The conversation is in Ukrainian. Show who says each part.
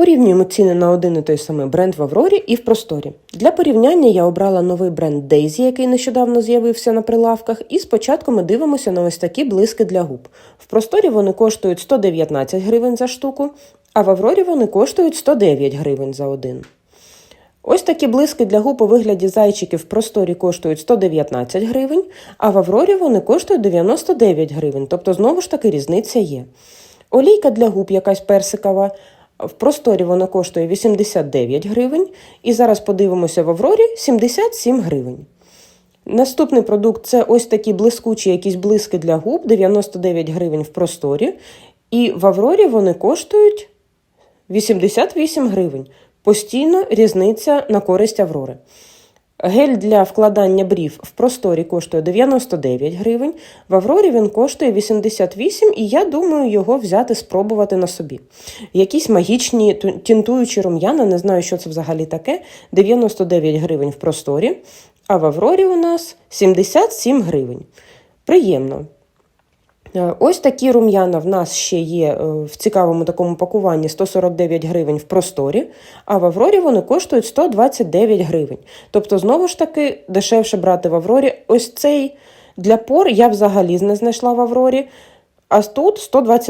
Speaker 1: Порівнюємо ціни на один і той самий бренд в Аврорі і в просторі. Для порівняння я обрала новий бренд Daisy, який нещодавно з'явився на прилавках, і спочатку ми дивимося на ось такі блиски для губ. В просторі вони коштують 119 гривень за штуку, а в Аврорі вони коштують 109 гривень за один. Ось такі блиски для губ у вигляді зайчиків в просторі коштують 119 гривень, а в Аврорі вони коштують 99 гривень, тобто знову ж таки різниця є. Олійка для губ якась персикова. В просторі вона коштує 89 гривень, і зараз подивимося в Аврорі 77 гривень. Наступний продукт це ось такі блискучі якісь блиски для губ, 99 гривень в просторі. І в Аврорі вони коштують 88 гривень. Постійно різниця на користь Аврори. Гель для вкладання брів в просторі коштує 99 гривень, в Аврорі він коштує 88, і я думаю його взяти, спробувати на собі. Якісь магічні тінтуючі рум'яна, не знаю, що це взагалі таке, 99 гривень в просторі, а в Аврорі у нас 77 гривень. Приємно. Е, Ось такі рум'яна в нас ще є е, в цікавому такому пакуванні 149 гривень в просторі, а в Аврорі вони коштують 129 гривень. Тобто, знову ж таки, дешевше брати в Аврорі. Ось цей для пор я взагалі не знайшла в Аврорі, а тут 129